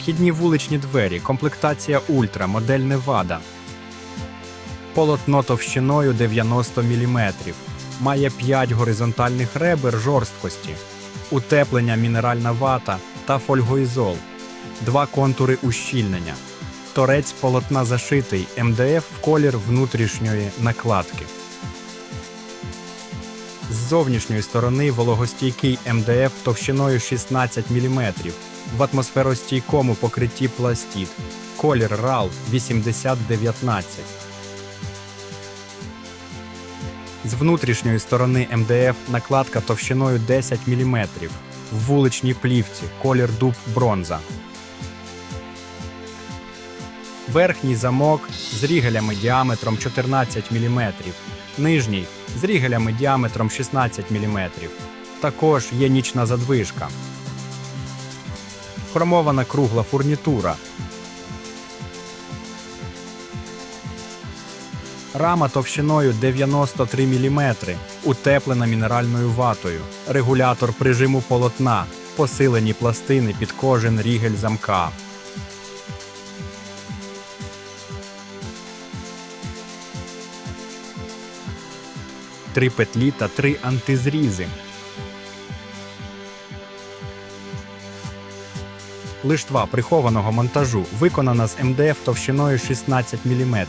Вхідні вуличні двері, комплектація Ультра, модель Невада. Полотно товщиною 90 мм. Має 5 горизонтальних ребер жорсткості, утеплення мінеральна вата та фольгоізол, два контури ущільнення. Торець полотна зашитий МДФ в колір внутрішньої накладки. З зовнішньої сторони вологостійкий МДФ товщиною 16 мм в атмосферостійкому покритті пластид. Колір RAL 8019. З внутрішньої сторони МДФ накладка товщиною 10 мм в вуличній плівці, колір дуб бронза. Верхній замок з рігелями діаметром 14 мм, нижній з рігелями діаметром 16 мм. Також є нічна задвижка. Хромована кругла фурнітура. Рама товщиною 93 мм, утеплена мінеральною ватою, регулятор прижиму полотна, посилені пластини під кожен рігель замка. Три петлі та три антизрізи. Лиштва прихованого монтажу виконана з МДФ товщиною 16 мм.